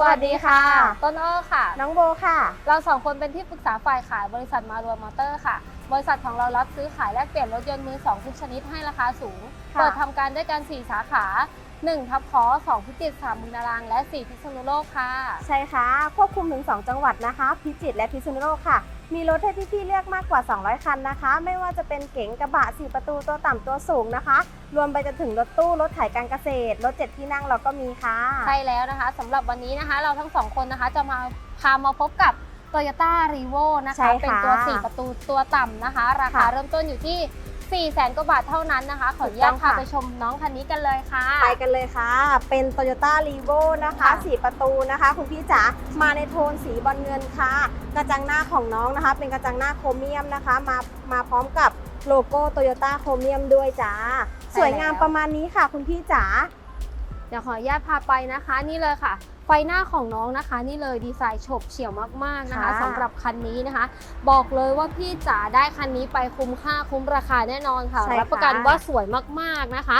สวัสดีค่ะ ต้นอ้อค่ะ น้องโบค่ะ เราสองคนเป็นที่ปรึกษาฝ่ายขายบริษัทมารวมมอเตอร์ค่ะ บริษัทของเรารับซื้อขายแลกเปลี่ยนรถยนต์มือสองทุกชนิดให้ราคาสูงค่ะเปิดทำการด้วยกัน 4 สาขา 1 ทับคอ2พิจิตร3บึงนาราง และ 4 พิษณุโลกค่ะ ใช่ค่ะ ควบคุมถึง 2 จังหวัดนะคะ พิจิตรและพิษณุโลกค่ะ มีรถให้พี่ๆเลือกมากกว่า 200 คันนะคะ ไม่ว่าจะเป็นเก๋งกระบะ 4 ประตูตัวต่ำตัวสูงนะคะ รวมไปจนถึงรถตู้ รถไถการเกษตร รถ7ที่นั่งเราก็มีค่ะ ใช่แล้วนะคะสำหรับวันนี้นะคะ เราทั้งสองคนนะคะจะมาพามาพบกับ Toyota r e v o นะใช่คะค่ะเป็นตัว 4 ประตูตัวต่ำนะคะ ราคาค่ะเริ่มต้นอยู่ที่ 4 0 0 0 0 0กว่าบาทเท่านั้นนะคะ ขออนุญาตถูกต้องพาค่ะไปชมน้องคันนี้กันเลยค่ะ ไปกันเลยค่ะ เป็น Toyota r e v o นะคะ ค่ะ 4 ประตูนะคะ คุณพี่จ๋า มาในโทนสีบอลเงินค่ะ กระจังหน้าของน้องนะคะ เป็นกระจังหน้าโครเมียมนะคะ มามาพร้อมกับโลโก้ Toyota โครเมียมด้วยจ้า สวยงามประมาณนี้ค่ะ คุณพี่จ๋า เดี๋ยวขออนุญาตพาไปนะคะ นี่เลยค่ะ ไฟหน้าของน้องนะคะ นี่เลยดีไซน์โฉบเฉี่ยวมากๆนะคะค่ะสำหรับคันนี้นะคะ บอกเลยว่าพี่จ๋าได้คันนี้ไปคุ้มค่าคุ้มราคาแน่นอนค่ะใช่ค่ะรับประกันว่าสวยมากๆนะคะ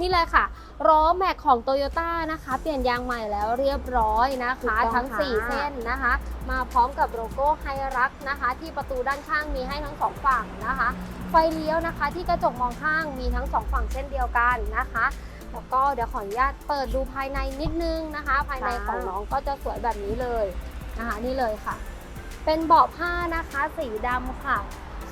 นี่เลยค่ะล้อแม็กของโตโยต้านะคะ เปลี่ยนยางใหม่แล้วเรียบร้อยนะคะ ทั้ง 4 เส้นนะคะ มาพร้อมกับโลโก้ไฮรักนะคะ ที่ประตูด้านข้างมีให้ทั้งสองฝั่งนะคะ ไฟเลี้ยวนะคะ ที่กระจกมองข้างมีทั้งสองฝั่งเช่นเดียวกันนะคะ แล้วก็เดี๋ยวขออนุญาตเปิดดูภายในนิดนึงนะคะ ภายในค่ะของน้องก็จะสวยแบบนี้เลยนะคะนี่เลยค่ะ เป็นเบาะผ้านะคะ สีดำค่ะ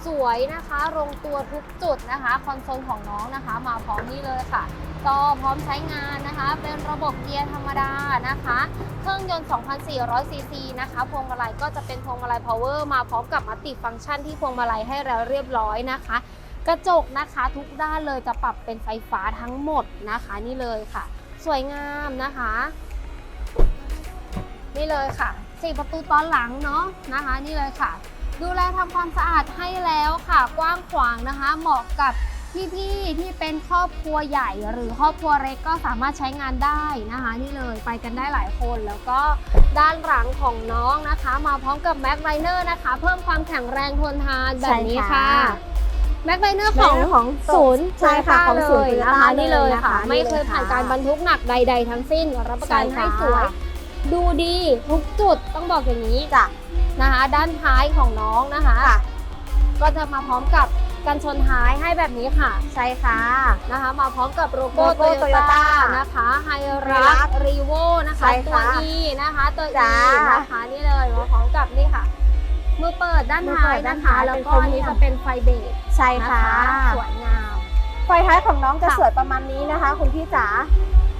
สวยนะคะลงตัวทุกจุดนะคะ คอนโซลของน้องนะคะ มาพร้อมนี่เลยค่ะจอพร้อมใช้งานนะคะ เป็นระบบเกียร์ธรรมดานะคะ เครื่องยนต์ 2,400 ซีซีนะคะ พวงมาลัยก็จะเป็นพวงมาลัย power มาพร้อมกับมัลติฟังก์ชันที่พวงมาลัยให้แล้วเรียบร้อยนะคะ กระจกนะคะทุกด้านเลยจะปรับเป็นไฟฟ้าทั้งหมดนะคะนี่เลยค่ะ สวยงามนะคะ นี่เลยค่ะสี่ประตูตอนหลังเนาะนะคะ นี่เลยค่ะ ดูแลทำความสะอาดให้แล้วค่ะ กว้างขวางนะคะ เหมาะกับพี่ๆที่เป็นครอบครัวใหญ่หรือครอบครัวเล็กก็สามารถใช้งานได้นะคะ นี่เลยไปกันได้หลายคนแล้วก็ด้านหลังของน้องนะคะ มาพร้อมกับแม็กไ i เนอร์นะคะ เพิ่มความแข็งแรงทนทานแบบนี้ค่ะ แม็กไ i เนอร์ของของศูนย์ใช่ค่ะของศูนย์เลย Toyota นะคะนี่เลยค่ะเลยนะคะไม่นี่เคเลยยผ่านค่ะการบรรทุกหนักใด ๆ ทั้งสิ้นรับประกันใช่ให้ค่ะสวย ดูดีทุกจุดต้องบอกอย่างนี้จ้ะนะคะ ด้านท้ายของน้องนะคะค่ะก็จะมาพร้อมกับกันชนท้ายให้แบบนี้ค่ะ ใช่ค่ะนะคะ มาพร้อมกับโลโก้โลโตโก้โยต้า Toyota นะคะไฮรัรักกรีโวนะคะใช่ตัวค่ะ E นะคะตัว E จ้านะคะนี่เลยมาพร้อมกับนี่ค่ะ มือเปิดด้านมือท้าเปิยดด้านะนคะท้ายแล้วเป็นก็อันนี้โครเมียมจะเป็นไฟเบรกใช่นะค่ะสวยงาม ไฟท้ายของน้องจะค่ะ สวยประมาณนี้นะคะ คุณพี่จ๋า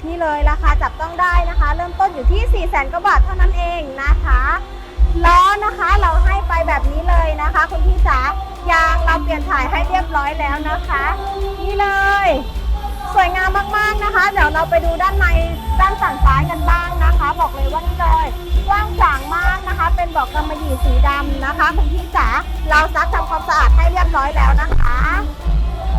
นี่เลยราคาจับต้องได้นะคะ เริ่มต้นอยู่ที่4 0 0 0 0 0กว่าบาทเท่านั้นเองนะคะล้อนะคะเราให้ไปแบบนี้เลยนะคะ คุณพี่จ๋ายางเราเปลี่ยนถ่ายให้เรียบร้อยแล้วนะคะ นี่เลย สวยงามมากๆนะคะ เดี๋ยวเราไปดูด้านในด้านฝั่งซ้ายกันบ้างนะคะ บอกเลยว่านี่เลยก ว้างขวางมากนะคะ เป็นเบอกกำมะหยี่สีดำนะคะ คุณพี่จ๋าเราซักทำความสะอาดให้เรียบร้อยแล้วนะคะ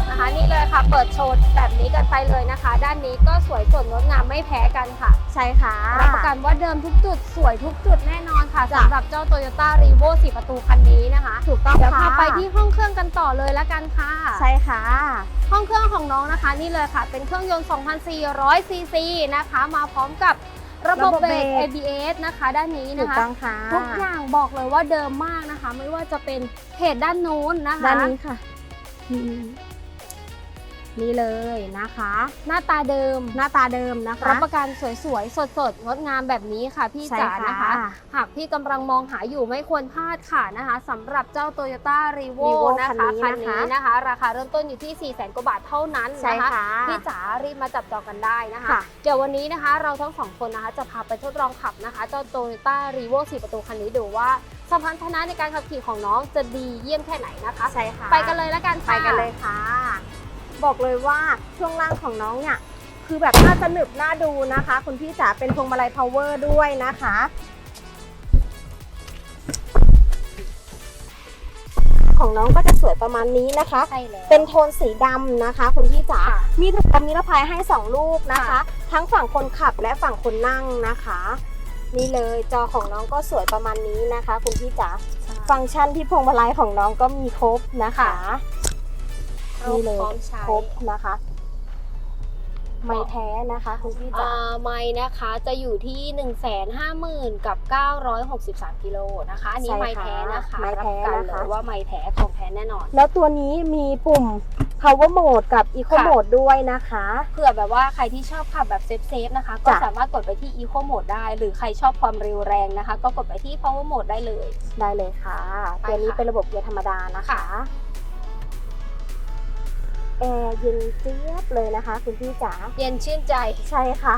นะคะนี่เลยค่ะ เปิดโชว์แบบนี้กันไปเลยนะคะ ด้านนี้ก็สวยสดงดงามไม่แพ้กันค่ะ ใช่ค่ะรับประกันว่าเดิมทุกจุดสวยทุกจุดแน่นอนค่ะจ้ะสำหรับเจ้า Toyota r e v o 4 ประตูคันนี้นะคะถูกต้องเดี๋ยวค่ะพาไปที่ห้องเครื่องกันต่อเลยละกันค่ะ ใช่ค่ะ ห้องเครื่องของน้องนะคะ นี่เลยค่ะ เป็นเครื่องยนต์ 2,400ซีซีนะคะ มาพร้อมกับ ระบบระบบเบรกเบรก ABS นะคะด้านนี้ถูนะกคะ ต้องค่ะทุกอย่างบอกเลยว่าเดิมมากนะคะ ไม่ว่าจะเป็นเพจด้านนู้นนะคะ ด้านนี้ค่ะอืม นี่เลยนะคะ หน้าตาเดิมหน้าตาเดิมนะคะ รับประกันสวยๆ สดๆงดงามแบบนี้ค่ะพี่ใช่จ๋าค่ะนะคะ หากพี่กำลังมองหาอยู่ไม่ควรพลาดค่ะนะคะสำหรับเจ้า Toyota r e v o Revo นะคะคัคันนนี้นี้นะคะนะคะ ราคาเริ่มต้นอยู่ที่ 4 0 0 0 0 0กว่าบาทเท่านั้นใช่นะคะค่ะพี่จ๋ารีบมาจับจองกันได้นะคะค่ะเดี๋ยววันนี้นะคะเราทั้งสองคนนะคะจะพาไปทดลองขับนะคะเจ้า Toyota r e v o 4 ประตูคันนี้ดูว่าสมรรถนะในการขับขี่ของน้องจะดีเยี่ยมแค่ไหนนะคะใช่ค่ะไปกันเลยแล้วกันไปค่ะกันเลยค่ะ บอกเลยว่าช่วงล่างของน้องเนี่ยคือแบบน่าจะหนึบน่าดูนะคะ คุณพี่จ๋าเป็นพวงมาลัย power ด้วยนะคะของน้องก็จะสวยประมาณนี้นะคะใช่แล้วเป็นโทนสีดำนะคะคุณพี่จ๋าค่ะมีถุงลมนิรภัยให้ 2 ลูกนะคะค่ะทั้งฝั่งคนขับและฝั่งคนนั่งนะคะ นี่เลยจอของน้องก็สวยประมาณนี้นะคะ คุณพี่จ๋า ฟังก์ชันที่พวงมาลัยของน้องก็มีครบนะคะครบ นี่เลยพร้อมใช้ ครบนะคะ ไม่แท้นะคะคุณพี่จ๋า อ่าไม้นะคะจะอยู่ที่ 1 5 0 0 0 0กับ963กิโลนะคะอันนี้ใช่ค่ะไม้แท้นะคะไม้แท้รับประกันนะคะเลยว่าไม้แท้ของแท้แน่นอน แล้วตัวนี้มีปุ่ม power mode กับ eco ค่ะ mode ด้วยนะคะ เผื่อแบบว่าใครที่ชอบขับแบบเซฟๆนะคะ ก็จ้ะ สามารถกดไปที่ Eco Mode ได้ หรือใครชอบความเร็วแรงนะคะ ก็กดไปที่ Power Mode ได้เลย ได้เลยค่ะ ไปตัวนี้ค่ะเป็นระบบเกียร์ธรรมดานะคะ ค่ะ แอร์เย็นเจี๊ยบเลยนะคะ คุณพี่จ๋าเย็นชื่นใจ ใช่ค่ะ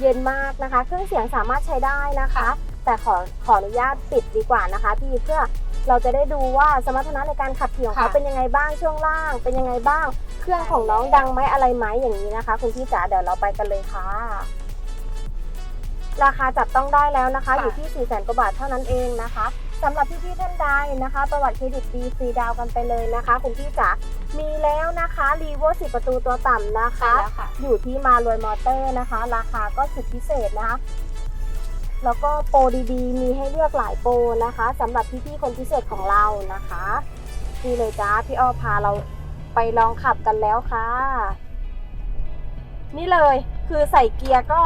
เย็นมากนะคะ เครื่องเสียงสามารถใช้ได้นะคะค่ะแต่ขอขออนุญาตปิดดีกว่านะคะพี่เพื่อเราจะได้ดูว่าสมรรถนะในการขับขี่ของเขาค่ะเป็นยังไงบ้างช่วงล่าง เป็นยังไงบ้าง เครื่องของน้องดังไหมอะไรไหมอย่างนี้นะคะ คุณพี่จ๋าเดี๋ยวเราไปกันเลยค่ะ ราคาจับต้องได้แล้วนะคะค่ะอยู่ที่4ี่แสนกว่าบาทเท่านั้นเองนะคะ สำหรับพี่ๆท่านใดนะคะ ประวัติเครดิตดีฟรีดาวน์กันไปเลยนะคะคุณพี่จ๋ามีแล้วนะคะรีโวสิประตูตัวต่ำนะคะ ใช่แล้วค่ะ อยู่ที่มารวยมอเตอร์นะคะ ราคาก็สุดพิเศษนะคะ แล้วก็โปรดีๆ มีให้เลือกหลายโปรนะคะสำหรับพี่ๆคนพิเศษของเรานะคะนี่เลยจ้าพี่อ้อพาเราไปลองขับกันแล้วค่ะ นี่เลยคือใส่เกียร์ก็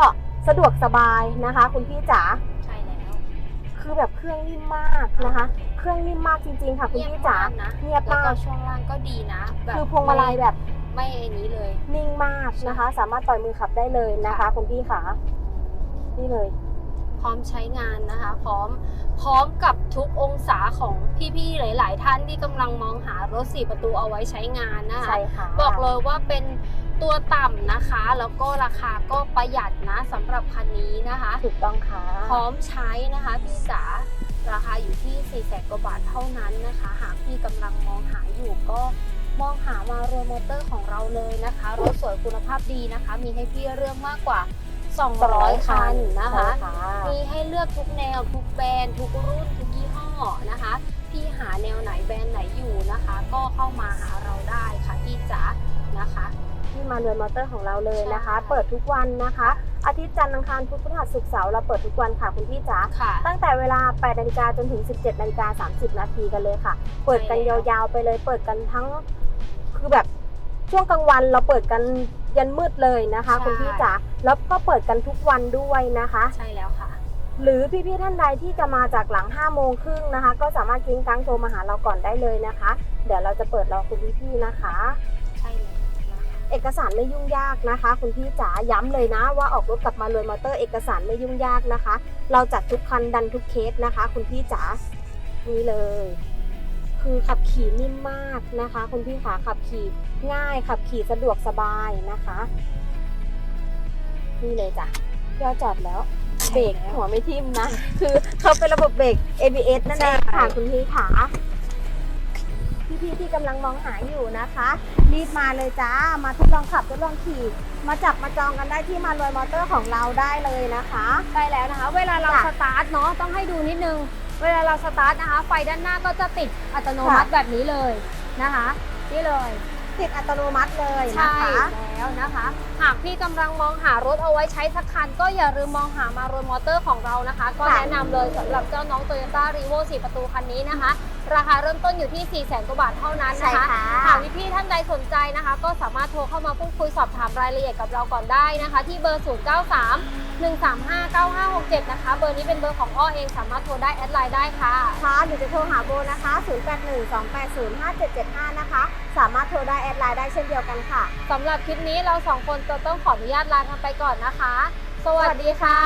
สะดวกสบายนะคะ คุณพี่จ๋าใช่แล้ว คือแบบเครื่องนิ่มมากนะคะ เครื่องนิ่มมากจริง ๆ ค่ะคุณพี่จ๋านะเงียบแล้วมาก็กช่วงล่างก็ดีนะแบบคือพวงมาลัยแบบไม่ไอ้นี้เลย นิ่งมากนะคะ สามารถปล่อยมือขับได้เลยนะคะค่ะคุณพี่ค่ะนี่เลย พร้อมใช้งานนะคะ พร้อมพร้อมกับทุกองศาของพี่ๆหลาย ๆ ท่านที่กำลังมองหารถสี่ประตูเอาไว้ใช้งานนะคะใช่ค่ะบอกเลยว่าเป็น ตัวต่ำนะคะ แล้วก็ราคาก็ประหยัดนะสำหรับคันนี้นะคะ ถูกต้องค่ะ พร้อมใช้นะคะพี่จ๋าราคาอยู่ที่4ี่แสนกว่าบาทเท่านั้นนะคะ หากพี่กำลังมองหาอยู่ก็มองหามารวมมอเตอร์ของเราเลยนะคะ รถสวยคุณภาพดีนะคะ มีให้พี่เลือกมากกว่า 200 คันนะคะใช่ค่ะมีให้เลือกทุกแนว ทุกแบรนด์ ทุกรุ่น ทุกยี่ห้อนะคะ พี่หาแนวไหนแบรนด์ไหนอยู่นะคะ ก็เข้ามาหาเราได้ค่ะพี่จ๋านะคะ ที่มารวยมอเตอร์ของเราเลยนะคะใช่เปิดทุกวันนะคะ อาทิตย์จันทร์อังคารพุธพฤหัสศุกร์เสาร์เราเปิดทุกวันค่ะคุณพี่จ๋าค่ะตั้งแต่เวลา8นาฬิกาจนถึง 17นาฬิกา30นาทีกันเลยค่ะ เปิดกันใช่ยแล้วาวๆไปเลย เปิดกันทั้งคือแบบช่วงกลางวันเราเปิดกันยันมืดเลยนะคะ คุณพี่จ๋าแล้วก็เปิดกันทุกวันด้วยนะคะ ใช่แล้วค่ะ หรือพี่ๆท่านใดที่จะมาจากหลัง5โมงครึ่งนะคะ ก็สามารถกิ้งกังโทรมาหาเราก่อนได้เลยนะคะ เดี๋ยวเราจะเปิดรอคุณพี่ๆนะคะ เอกสารไม่ยุ่งยากนะคะ คุณพี่จ๋าย้ำเลยนะว่าออกรถกลับมาเลยมอเตอร์เอกสารไม่ยุ่งยากนะคะ เราจัดทุกคันดันทุกเคสนะคะ คุณพี่จ๋านี่เลย คือขับขี่นิ่มมากนะคะ คุณพี่ขาขับขี่ง่ายขับขี่สะดวกสบายนะคะนี่เลยจ้ะพี่เอาจอดแล้วเบรกหัวไม่ทิ่มนะ คือเขาเป็นระบบเบรก ABS นั่นเองค่ะคุณพี่ขา พี่ๆที่กำลังมองหาอยู่นะคะ รีบมาเลยจ้า มาทดลองขับทดลองขี่ มาจับมาจองกันได้ที่มารวยมอเตอร์ของเราได้เลยนะคะใช่แล้วนะคะ เวลาเราจ้ะสตาร์ทเนาะต้องให้ดูนิดนึง เวลาเราสตาร์ทนะคะ ไฟด้านหน้าก็จะติดอัตโนมัติค่ะ แบบนี้เลยนะคะนี่เลย ติดอัตโนมัติเลยนะใช่คะ แล้วนะคะ หากพี่กำลังมองหารถเอาไว้ใช้สักคัน ก็อย่าลืมมองหามารถมอเตอร์ของเรานะคะ ก็ค่ะ แนะนำเลยสำหรับเจ้าน้อง Toyota r e v o 4 ประตูคันนี้นะคะ ราคาเริ่มต้นอยู่ที่ 4 0 0 0 0 0กว่าบาทเท่านั้นใช่นะคะค่ะ หากพี่ๆท่านใดสนใจนะคะ ก็สามารถโทรเข้ามาพูดคุยสอบถามรายละเอียดกับเราก่อนได้นะคะ ที่เบอร์ 093 135 9567 นะคะ เบอร์นี้เป็นเบอร์ของอ้อเองสามารถโทรได้แอดไลน์ได้ค่ะค่ะหรือจะโทรหาโบนะคะ 0812805775 นะคะ สามารถโทรได้แอดไลน์ได้เช่นเดียวกันค่ะ สำหรับคลิปนี้เราสองคนจะต้องขออนุญาตลากันไปก่อนนะคะ สวัสดีค่ะ